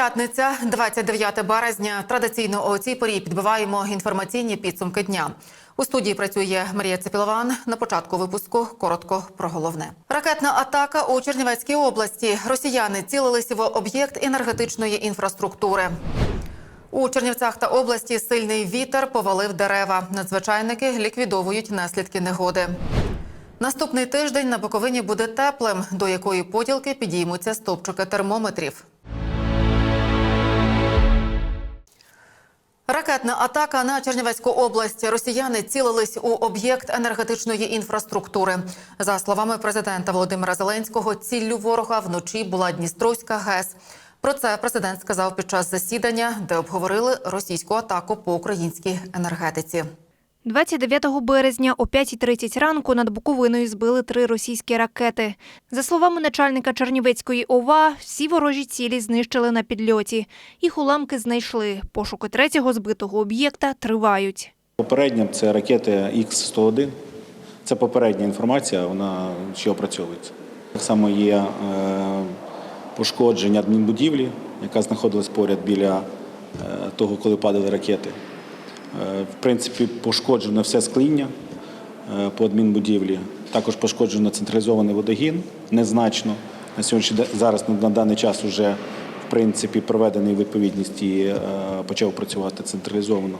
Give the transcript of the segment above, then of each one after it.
П'ятниця, 29 березня. Традиційно о цій порі підбиваємо інформаційні підсумки дня. У студії працює Марія Цепілован. На початку випуску коротко про головне. Ракетна атака у Чернівецькій області. Росіяни цілились в об'єкт енергетичної інфраструктури. У Чернівцях та області сильний вітер повалив дерева. Надзвичайники ліквідовують наслідки негоди. Наступний тиждень на Буковині буде теплим, до якої поділки підіймуться стопчики термометрів. Ракетна атака на Чернівецьку область. Росіяни цілились у об'єкт енергетичної інфраструктури. За словами президента Володимира Зеленського, ціллю ворога вночі була Дністровська ГЕС. Про це президент сказав під час засідання, де обговорили російську атаку по українській енергетиці. 29 березня о 5.30 ранку над Буковиною збили три російські ракети. За словами начальника Чернівецької ОВА, всі ворожі цілі знищили на підльоті. Їх уламки знайшли. Пошуки третього збитого об'єкта тривають. Попередньо це ракети Х-101. Це попередня інформація, вона ще опрацьовується. Так само є е, пошкодження адмінбудівлі, яка знаходилась поряд біля е, того, коли падали ракети. Е, В принципі, пошкоджено все скління е, по адмінбудівлі. Також пошкоджено централізований водогін незначно. На сьогоднішній зараз на, на даний час вже в принципі проведений відповідність і е, почав працювати централізовано.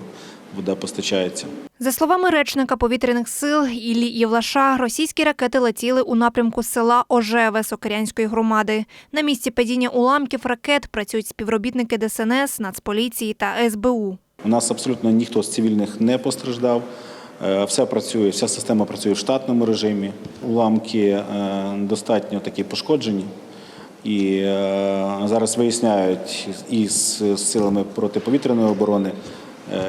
Вода постачається. За словами речника повітряних сил Іллі Євлаша, російські ракети летіли у напрямку села Ожеве Сокирянської громади. На місці падіння уламків ракет працюють співробітники ДСНС, Нацполіції та СБУ. У нас абсолютно ніхто з цивільних не постраждав. Е, Все працює, вся система працює в штатному режимі. Уламки е, достатньо такі пошкоджені. І е, зараз виясняють із силами протиповітряної оборони,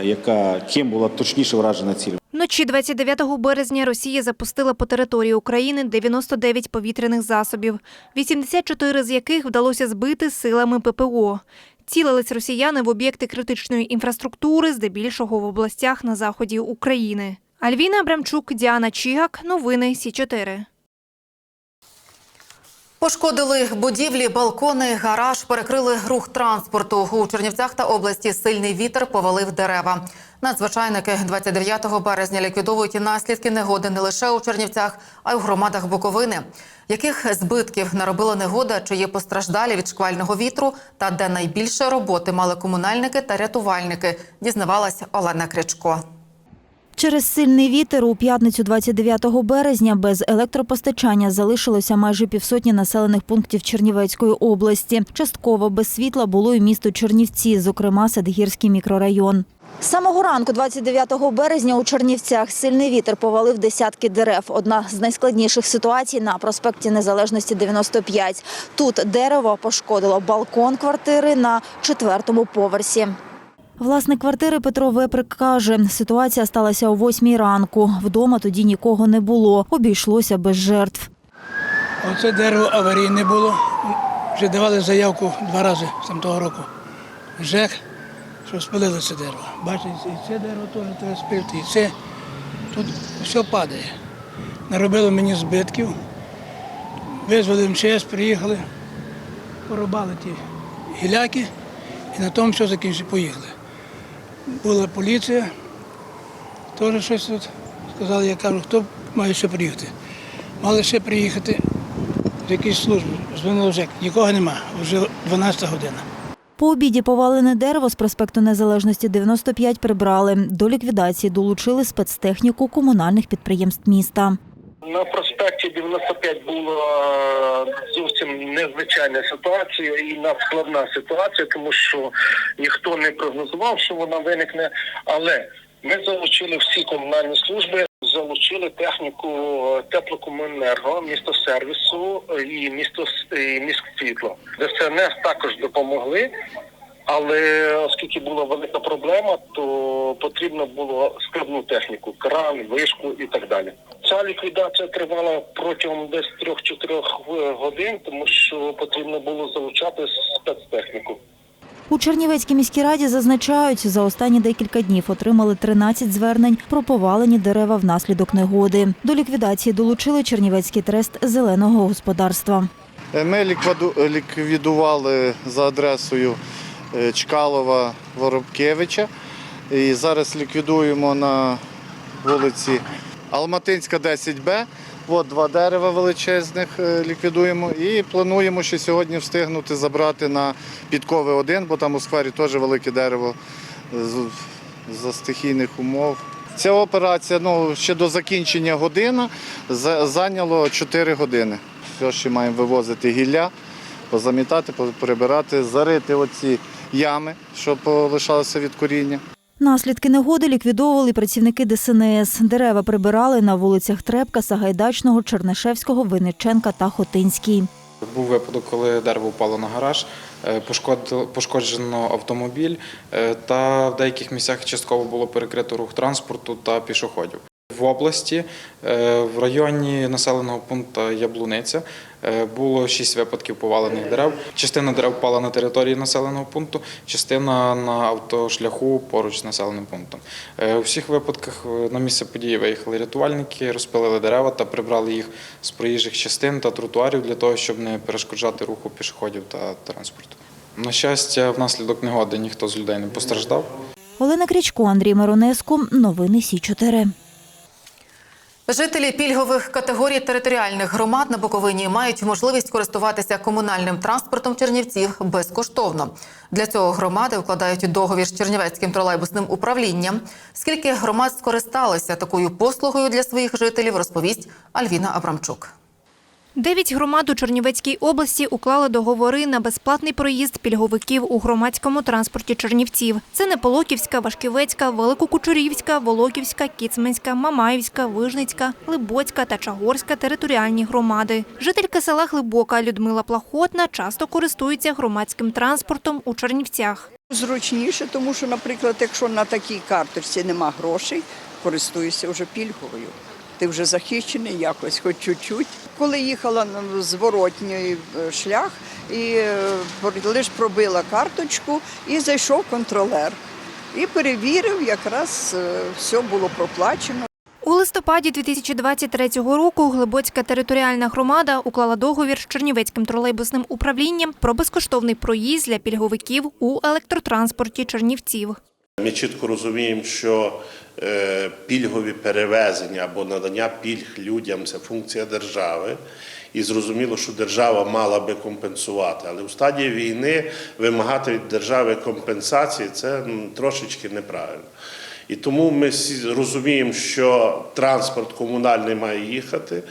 яка ким була точніше вражена ціль. Вночі 29 березня Росія запустила по території України 99 повітряних засобів, 84 з яких вдалося збити силами ППО. Цілились росіяни в об'єкти критичної інфраструктури, здебільшого в областях на заході України. Альвіна Абрамчук, Діана Чігак. Новини Сі 4 Пошкодили будівлі, балкони, гараж, перекрили рух транспорту. У Чернівцях та області сильний вітер повалив дерева. Надзвичайники 29 березня ліквідовують і наслідки негоди не лише у Чернівцях, а й у громадах Буковини. Яких збитків наробила негода, чи є постраждалі від шквального вітру, та де найбільше роботи мали комунальники та рятувальники, дізнавалась Олена Кричко. Через сильний вітер у п'ятницю 29 березня без електропостачання залишилося майже півсотні населених пунктів Чернівецької області. Частково без світла було і місто Чернівці, зокрема Садгірський мікрорайон. Самого ранку, 29 березня, у Чернівцях сильний вітер повалив десятки дерев. Одна з найскладніших ситуацій на проспекті Незалежності 95. Тут дерево пошкодило балкон квартири на четвертому поверсі. Власник квартири Петро Веприк каже, ситуація сталася о восьмій ранку. Вдома тоді нікого не було. Обійшлося без жертв. Оце дерево аварійне було. Вже давали заявку два рази з того року. ЖЕК, що спалили це дерево. Бачите, і це дерево теж треба спилити, і це. Тут все падає. Наробило мені збитків. Визвали МЧС, приїхали, порубали ті гіляки і на тому все закінчили, поїхали. Була поліція, теж щось тут сказали, я кажу, хто має ще приїхати. Мали ще приїхати в якісь служби, дзвонили ЖЕК, нікого нема, вже 12 година. По обіді повалене дерево з проспекту Незалежності 95 прибрали. До ліквідації долучили спецтехніку комунальних підприємств міста. На проспекті 95 була зовсім незвичайна ситуація і надскладна ситуація, тому що ніхто не прогнозував, що вона виникне. Але ми залучили всі комунальні служби, залучили техніку теплокомуненерго, місто сервісу і місто і міськсвітло. ДСНС також допомогли. Але оскільки була велика проблема, то потрібно було складну техніку, кран, вишку і так далі. Ця ліквідація тривала протягом десь 3-4 годин, тому що потрібно було залучати спецтехніку. У Чернівецькій міській раді зазначають, за останні декілька днів отримали 13 звернень про повалені дерева внаслідок негоди. До ліквідації долучили Чернівецький трест зеленого господарства. Ми ліквідували за адресою е, Чкалова Воробкевича. І зараз ліквідуємо на вулиці Алматинська, 10Б. От два дерева величезних е, ліквідуємо. І плануємо ще сьогодні встигнути забрати на підкови 1, бо там у сквері теж велике дерево з- за стихійних умов. Ця операція ну, ще до закінчення година зайняло 4 години. Все, ще маємо вивозити гілля, позамітати, прибирати, зарити оці ями, що полишалося від коріння. Наслідки негоди ліквідовували працівники ДСНС. Дерева прибирали на вулицях Трепка, Сагайдачного, Чернишевського, Винниченка та Хотинській. Був випадок, коли дерево впало на гараж, е, пошкоджено автомобіль, е, та в деяких місцях частково було перекрито рух транспорту та пішоходів. В області е, в районі населеного пункту Яблуниця е, було шість випадків повалених дерев. Частина дерев впала на території населеного пункту, частина на автошляху поруч з населеним пунктом. Е, У всіх випадках е, на місце події виїхали рятувальники, розпилили дерева та прибрали їх з проїжджих частин та тротуарів для того, щоб не перешкоджати руху пішоходів та транспорту. На щастя, внаслідок негоди ніхто з людей не постраждав. Олена Крічко, Андрій Миронеску. Новини Сі 4 Жителі пільгових категорій територіальних громад на Буковині мають можливість користуватися комунальним транспортом Чернівців безкоштовно. Для цього громади укладають договір з Чернівецьким тролейбусним управлінням. Скільки громад скористалися такою послугою для своїх жителів, розповість Альвіна Абрамчук. Дев'ять громад у Чернівецькій області уклали договори на безплатний проїзд пільговиків у громадському транспорті Чернівців. Це Неполоківська, Вашківецька, Великокучурівська, Волоківська, Кіцменська, Мамаївська, Вижницька, Глибоцька та Чагорська територіальні громади. Жителька села Глибока Людмила Плахотна часто користується громадським транспортом у Чернівцях. Зручніше, тому що, наприклад, якщо на такій карточці нема грошей, користуюся вже пільговою. Ти вже захищений якось, хоч чуть-чуть. Коли їхала на зворотній е, шлях, і лише пробила карточку, і зайшов контролер. І перевірив, якраз е, все було проплачено. У листопаді 2023 року Глибоцька територіальна громада уклала договір з Чернівецьким тролейбусним управлінням про безкоштовний проїзд для пільговиків у електротранспорті Чернівців. Ми чітко розуміємо, що е, пільгові перевезення або надання пільг людям це функція держави. І зрозуміло, що держава мала би компенсувати. Але у стадії війни вимагати від держави компенсації це трошечки неправильно. І тому ми розуміємо, що транспорт комунальний має їхати,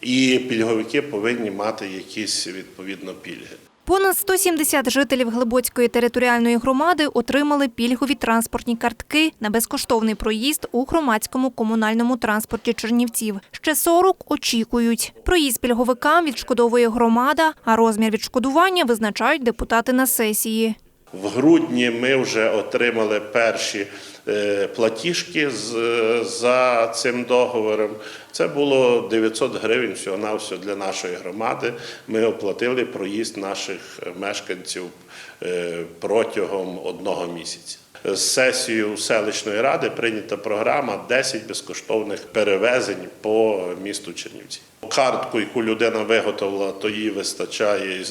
і пільговики повинні мати якісь відповідно пільги. Понад 170 жителів Глибоцької територіальної громади отримали пільгові транспортні картки на безкоштовний проїзд у громадському комунальному транспорті Чернівців. Ще 40 очікують. Проїзд пільговикам відшкодовує громада, а розмір відшкодування визначають депутати на сесії. В грудні ми вже отримали перші платіжки з- за цим договором. Це було 900 гривень всього на все для нашої громади. Ми оплатили проїзд наших мешканців е, протягом одного місяця. З сесією селищної ради прийнята програма 10 безкоштовних перевезень по місту Чернівці. Картку, яку людина виготовила, то їй вистачає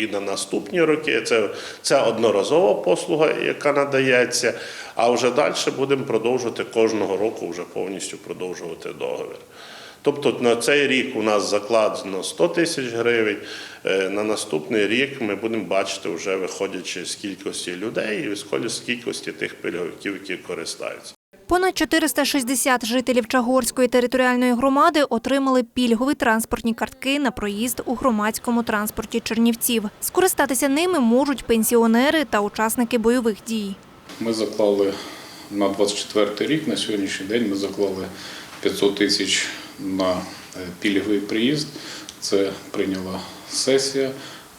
і- на наступні роки. Це, це одноразова послуга, яка надається. А вже далі будемо продовжувати кожного року вже повністю продовжувати договір. Тобто на цей рік у нас закладено 100 тисяч гривень. е, На наступний рік ми будемо бачити, вже виходячи з кількості людей і з кількості тих пільговиків, які користаються. Понад 460 жителів Чагорської територіальної громади отримали пільгові транспортні картки на проїзд у громадському транспорті Чернівців. Скористатися ними можуть пенсіонери та учасники бойових дій. Ми заклали на 24 рік, на сьогоднішній день ми заклали 500 тисяч на е, пільговий приїзд. Це прийняла сесія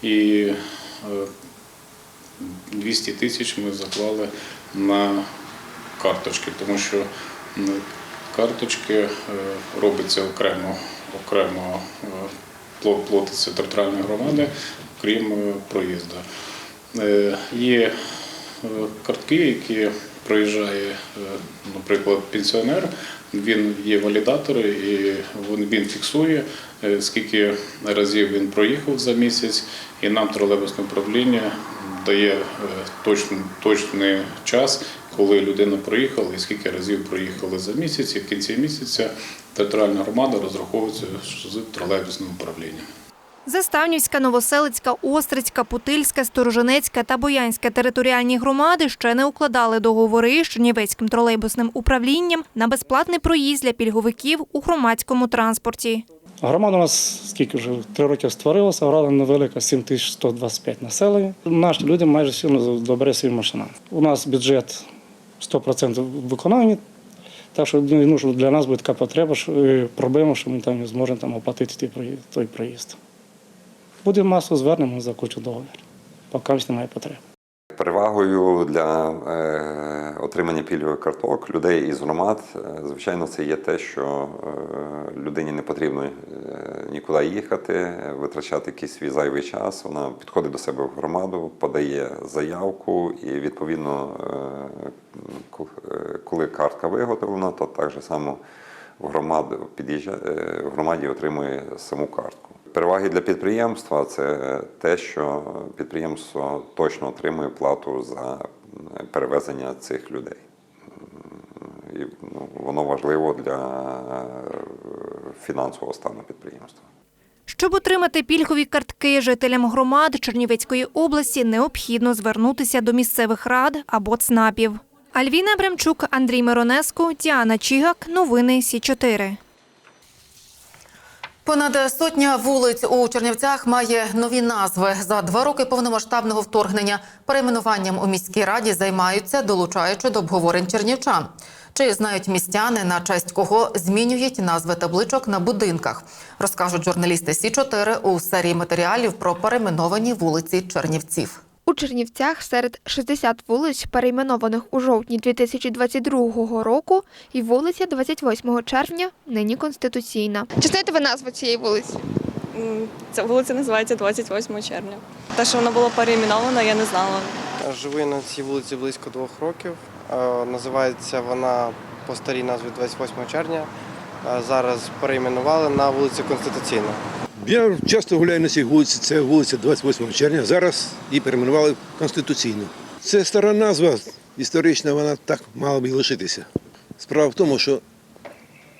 і е, 200 тисяч ми заклали на карточки, тому що карточки е, робиться окремо, окремо е, пло- платиться територіальної громади, крім е, проїзду. Є картки, які проїжджає, наприклад, пенсіонер Він є валідатор і він, фіксує, скільки разів він проїхав за місяць, і нам тролейбусне управління дає точний, точний час, коли людина проїхала і скільки разів проїхали за місяць. І в кінці місяця територіальна громада розраховується з тролейбусним управлінням. Заставнівська, Новоселицька, Острицька, Путильська, Сторожинецька та Боянська територіальні громади ще не укладали договори з Чернівецьким тролейбусним управлінням на безплатний проїзд для пільговиків у громадському транспорті. Громада у нас скільки вже три роки створилася, громада невелика, 7125 населення. Наші люди майже всі добре своїм машинам. У нас бюджет 100% виконання. так що ну, що для нас буде така потреба, що, е, проблема, що ми там зможемо там, оплатити той проїзд. Буде масу звернемо за кучу договір, поки немає потреби. Перевагою для е, отримання пільгових карток людей із громад, е, звичайно, це є те, що е, людині не потрібно нікуди їхати, витрачати якийсь свій зайвий час. Вона підходить до себе в громаду, подає заявку, і відповідно, коли картка виготовлена, то так же само в громаді отримує саму картку. Переваги для підприємства це те, що підприємство точно отримує плату за перевезення цих людей. І ну, воно важливо для е, фінансового стану підприємства. Щоб отримати пільгові картки жителям громад Чернівецької області, необхідно звернутися до місцевих рад або ЦНАПів. Альвіна Абрамчук, Андрій Миронеско, Діана Чігак. Новини Сі 4 Понад сотня вулиць у Чернівцях має нові назви. За два роки повномасштабного вторгнення перейменуванням у міській раді займаються, долучаючи до обговорень чернівчан. Чи знають містяни, на честь кого змінюють назви табличок на будинках? Розкажуть журналісти Сі 4 у серії матеріалів про перейменовані вулиці Чернівців. У Чернівцях серед 60 вулиць, перейменованих у жовтні 2022 року, і вулиця 28 червня, нині конституційна. Чи знаєте ви назву цієї вулиці? Ця вулиця називається 28 червня. Те, що вона була перейменована, я не знала. Живу я на цій вулиці близько двох років. Е, Називається вона по старій назві 28 червня. Е, Зараз перейменували на вулицю Конституційна. Я часто гуляю на цій вулиці, це вулиця 28 червня. Зараз її перейменували в Конституційну. Це стара назва, історична, вона так мала б і лишитися. Справа в тому, що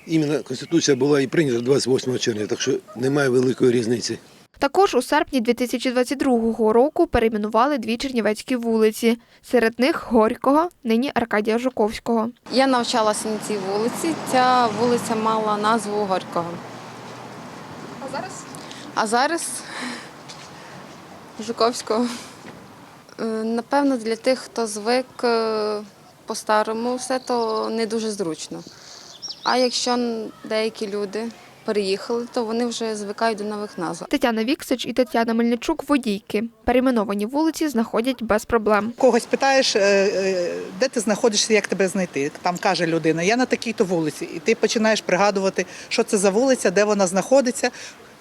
іменно Конституція була і прийнята 28 червня, так що немає великої різниці. Також у серпні 2022 року перейменували дві чернівецькі вулиці. Серед них Горького, нині Аркадія Жуковського. Я навчалася на цій вулиці. Ця вулиця мала назву Горького. А зараз? А зараз Жуковського. Е, Напевно, для тих, хто звик е, по-старому все, то не дуже зручно. А якщо деякі люди переїхали, то вони вже звикають до нових назв. Тетяна Віксич і Тетяна Мельничук – водійки. Перейменовані вулиці знаходять без проблем. Когось питаєш, е, де ти знаходишся, як тебе знайти. Там каже людина, я на такій-то вулиці. І ти починаєш пригадувати, що це за вулиця, де вона знаходиться,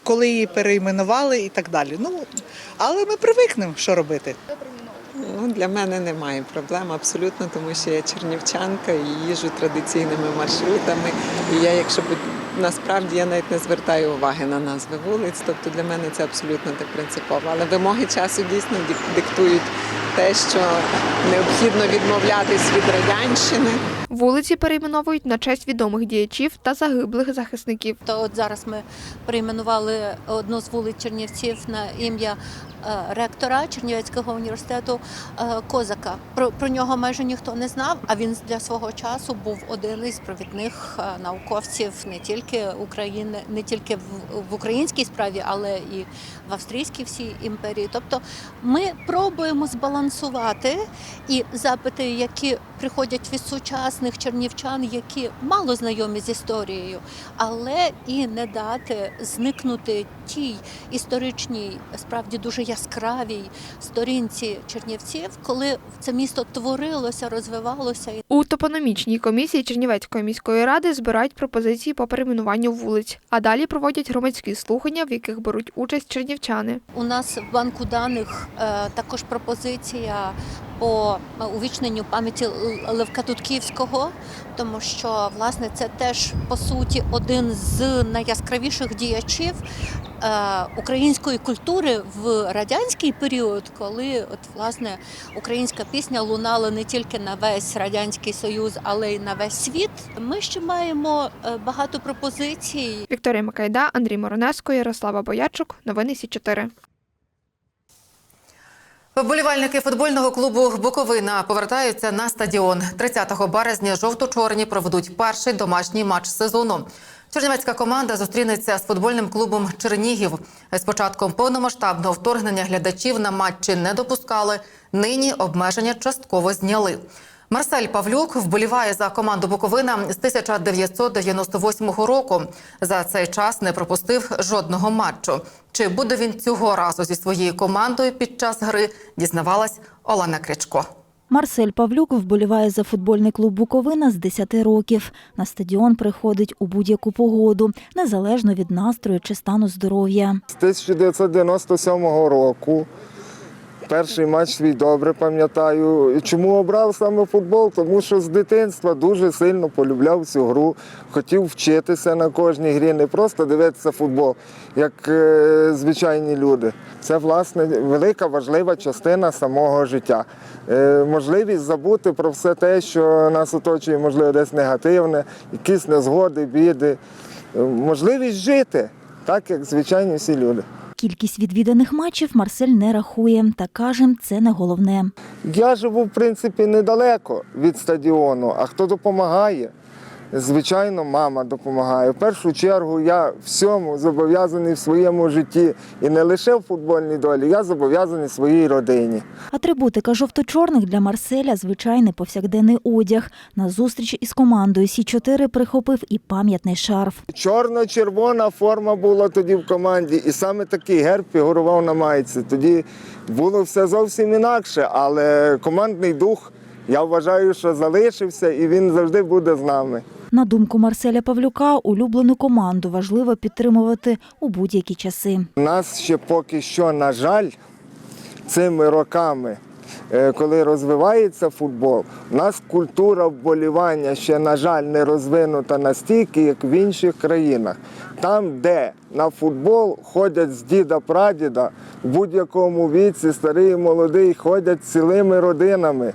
коли її перейменували і так далі. Ну, але ми привикнемо, що робити. Ну, для мене немає проблем абсолютно, тому що я чернівчанка і їжджу традиційними маршрутами. І я, якщо насправді я навіть не звертаю уваги на назви вулиць, тобто для мене це абсолютно так принципово. Але вимоги часу дійсно диктують те, що необхідно відмовлятись від радянщини. Вулиці перейменовують на честь відомих діячів та загиблих захисників. То от зараз ми перейменували одну з вулиць Чернівців на ім'я ректора Чернівецького університету е, Козака. Про, про нього майже ніхто не знав, а він для свого часу був один із провідних е, науковців не тільки України, не тільки в, в українській справі, але і в австрійській всій імперії. Тобто ми пробуємо збалансувати і запити, які приходять від сучасних чернівчан, які мало знайомі з історією, але і не дати зникнути тій історичній, справді дуже яскравій сторінці Чернівців, коли це місто творилося, розвивалося. У топономічній комісії Чернівецької міської ради збирають пропозиції по перейменуванню вулиць, а далі проводять громадські слухання, в яких беруть участь чернівчани. У нас в банку даних е, також пропозиція по е, увічненню пам'яті Левка Дудківського, тому що власне це теж по суті один з найяскравіших діячів е, української культури в радянський період, коли от власне українська пісня лунала не тільки на весь радянський союз, але й на весь світ. Ми ще маємо е, багато пропозицій. Вікторія Макайда, Андрій Моронеско, Ярослава Боячук. Новини Сі 4 Вболівальники футбольного клубу Буковина повертаються на стадіон. 30 березня жовто-чорні проведуть перший домашній матч сезону. Чернівецька команда зустрінеться з футбольним клубом Чернігів. З початком повномасштабного вторгнення глядачів на матчі не допускали. Нині обмеження частково зняли. Марсель Павлюк вболіває за команду Буковина з 1998 року. За цей час не пропустив жодного матчу. Чи буде він цього разу зі своєю командою під час гри? Дізнавалась Олена Кричко. Марсель Павлюк вболіває за футбольний клуб Буковина з 10 років. На стадіон приходить у будь-яку погоду, незалежно від настрою чи стану здоров'я. З 1997 року. Перший матч свій добре пам'ятаю. Чому обрав саме футбол? Тому що з дитинства дуже сильно полюбляв цю гру, хотів вчитися на кожній грі, не просто дивитися футбол, як е, звичайні люди. Це власне велика важлива частина самого життя. Е, можливість забути про все те, що нас оточує, можливо, десь негативне, якісь незгоди, біди. Е, можливість жити, так як звичайні всі люди. Кількість відвіданих матчів Марсель не рахує та каже, це не головне. Я живу, в принципі, недалеко від стадіону, а хто допомагає? Звичайно, мама допомагає. В першу чергу я всьому зобов'язаний в своєму житті і не лише в футбольній долі, я зобов'язаний своїй родині. Атрибутика жовто-чорних для Марселя звичайний повсякденний одяг. На зустріч із командою Сі 4 прихопив і пам'ятний шарф. Чорно-червона форма була тоді в команді, і саме такий герб фігурував на майці. Тоді було все зовсім інакше, але командний дух, я вважаю, що залишився і він завжди буде з нами. На думку Марселя Павлюка, улюблену команду важливо підтримувати у будь-які часи. У нас ще поки що, на жаль, цими роками, е, коли розвивається футбол, у нас культура вболівання ще, на жаль, не розвинута настільки, як в інших країнах. Там, де на футбол ходять з діда-прадіда, в будь-якому віці, старий і молодий, ходять цілими родинами.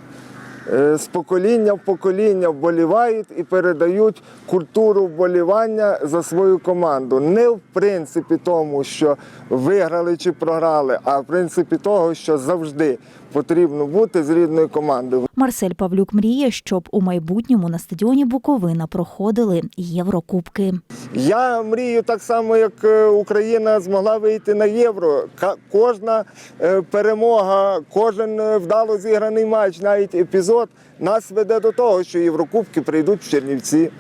Е, З покоління в покоління вболівають і передають культуру вболівання за свою команду. Не в принципі тому, що виграли чи програли, а в принципі того, що завжди потрібно бути з рідною командою. Марсель Павлюк мріє, щоб у майбутньому на стадіоні Буковина проходили Єврокубки. Я мрію так само, як е, Україна змогла вийти на євро. Кожна е, перемога, кожен е, вдало зіграний матч, навіть епізод нас веде до того, що Єврокубки прийдуть в Чернівці.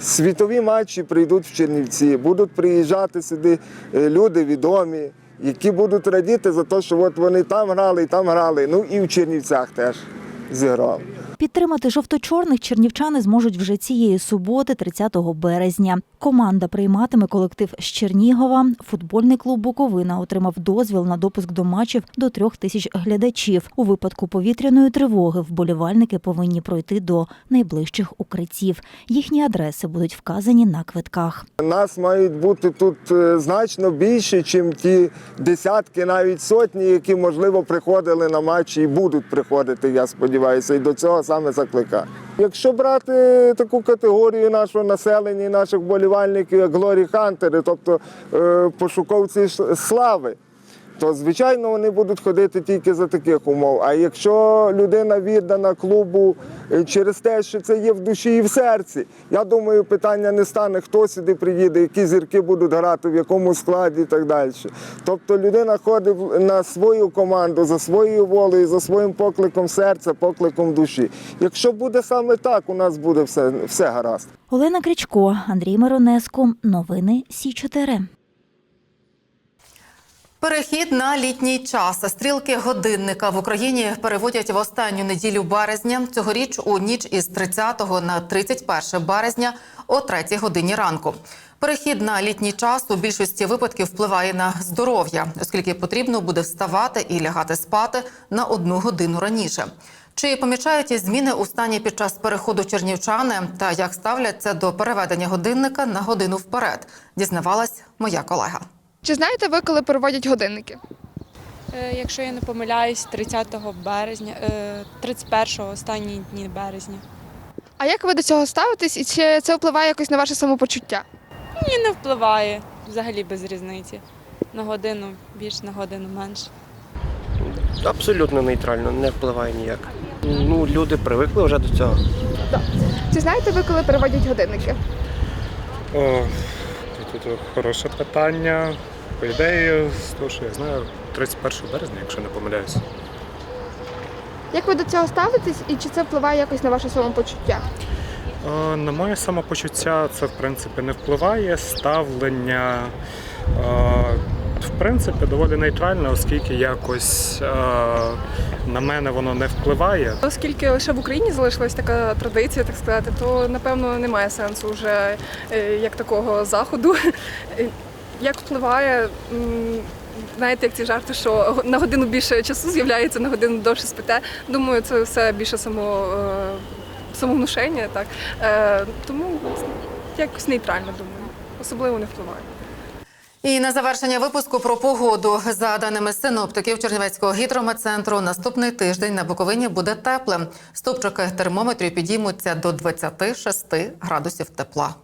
Світові матчі прийдуть в Чернівці, будуть приїжджати сюди люди відомі, які будуть радіти за те, що от вони там грали і там грали. Ну і в Чернівцях теж зіграли. Підтримати жовто-чорних чернівчани зможуть вже цієї суботи, 30 березня. Команда прийматиме колектив з Чернігова. Футбольний клуб Буковина отримав дозвіл на допуск до матчів до трьох тисяч глядачів. У випадку повітряної тривоги вболівальники повинні пройти до найближчих укриттів. Їхні адреси будуть вказані на квитках. Нас мають бути тут е, значно більше, ніж ті десятки, навіть сотні, які можливо приходили на матчі і будуть приходити. Я сподіваюся, і до цього саме закликає. Якщо брати таку категорію нашого населення і наших болівальників, як глорі хантери, тобто е, пошуковці слави. То звичайно вони будуть ходити тільки за таких умов. А якщо людина віддана клубу е, через те, що це є в душі і в серці, я думаю, питання не стане, хто сюди приїде, які зірки будуть грати, в якому складі і так далі. Тобто людина ходить на свою команду за своєю волею, за своїм покликом серця, покликом душі. Якщо буде саме так, у нас буде все, все гаразд. Олена Кричко, Андрій Миронеско. Новини Сі 4 Перехід на літній час. Стрілки годинника в Україні переводять в останню неділю березня. Цьогоріч у ніч із 30 на 31 березня о 3 годині ранку. Перехід на літній час у більшості випадків впливає на здоров'я, оскільки потрібно буде вставати і лягати спати на одну годину раніше. Чи помічають зміни у стані під час переходу чернівчани та як ставляться до переведення годинника на годину вперед? Дізнавалась моя колега. Чи знаєте ви, коли переводять годинники? Е, Якщо я не помиляюсь, 30 березня, е, 31 останні дні березня. А як ви до цього ставитесь і чи це впливає якось на ваше самопочуття? Ні, не впливає. Взагалі без різниці. На годину більш, на годину менше. Абсолютно нейтрально, не впливає ніяк. Ну, люди привикли вже до цього. Чи знаєте ви, коли переводять годинники? О, тут, тут хороше питання. По ідеї, з того, що я знаю, 31 березня, якщо не помиляюся. Як ви до цього ставитесь і чи це впливає якось на ваше самопочуття? Е, На моє самопочуття це в принципі не впливає. Ставлення е, в принципі доволі нейтральне, оскільки якось е, на мене воно не впливає. Оскільки лише в Україні залишилась така традиція, так сказати, то напевно немає сенсу вже е, як такого заходу. Е, Як впливає, знаєте, як ці жарти, що на годину більше часу з'являється, на годину довше спите. Думаю, це все більше само, е, самовнушення, так. Е, Тому якось нейтрально думаю. Особливо не впливає. І на завершення випуску про погоду. За даними синоптиків Чернівецького гідрометцентру, наступний тиждень на Буковині буде теплим. Стопчики термометрів підіймуться до 26 градусів тепла.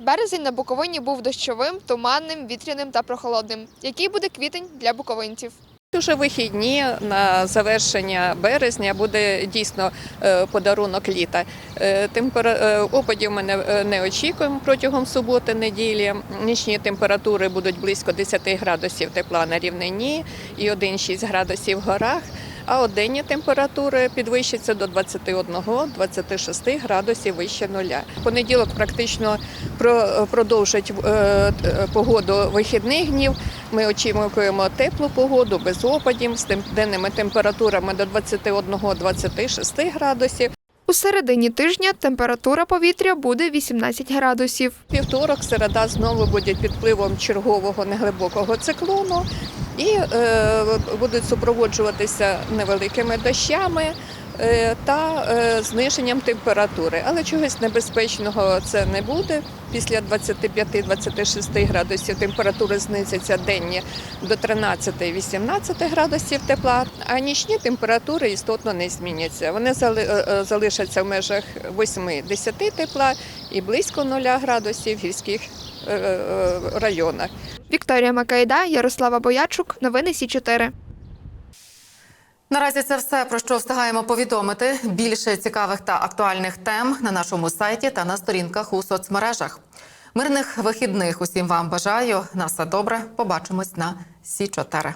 Березень на Буковині був дощовим, туманним, вітряним та прохолодним. Який буде квітень для буковинців? Дуже вихідні на завершення березня буде дійсно е, подарунок літа. Е, темпера- е, Опадів ми не очікуємо протягом суботи, неділі. Нічні температури будуть близько 10 градусів тепла на рівнині і 1-6 градусів в горах. А денні температури підвищаться до 21-26 градусів вище нуля. Понеділок практично про- продовжить е, е, погоду вихідних днів. Ми очікуємо теплу погоду без опадів з денними температурами до 21-26 градусів. У середині тижня температура повітря буде 18 градусів. Вівторок, середа знову буде під впливом чергового неглибокого циклону і е, будуть супроводжуватися невеликими дощами. е, Та е, зниженням температури, але чогось небезпечного це не буде. Після 25-26 градусів температури знизяться денні до 13-18 градусів тепла, а нічні температури істотно не зміняться. Вони зали- залишаться в межах 8-10 тепла і близько 0 градусів в гірських районах. Вікторія Макайда, Ярослава Боячук. Новини Сі 4 Наразі це все про що встигаємо повідомити. Більше цікавих та актуальних тем на нашому сайті та на сторінках у соцмережах. Мирних вихідних усім вам бажаю. На все добре. Побачимось на Сі 4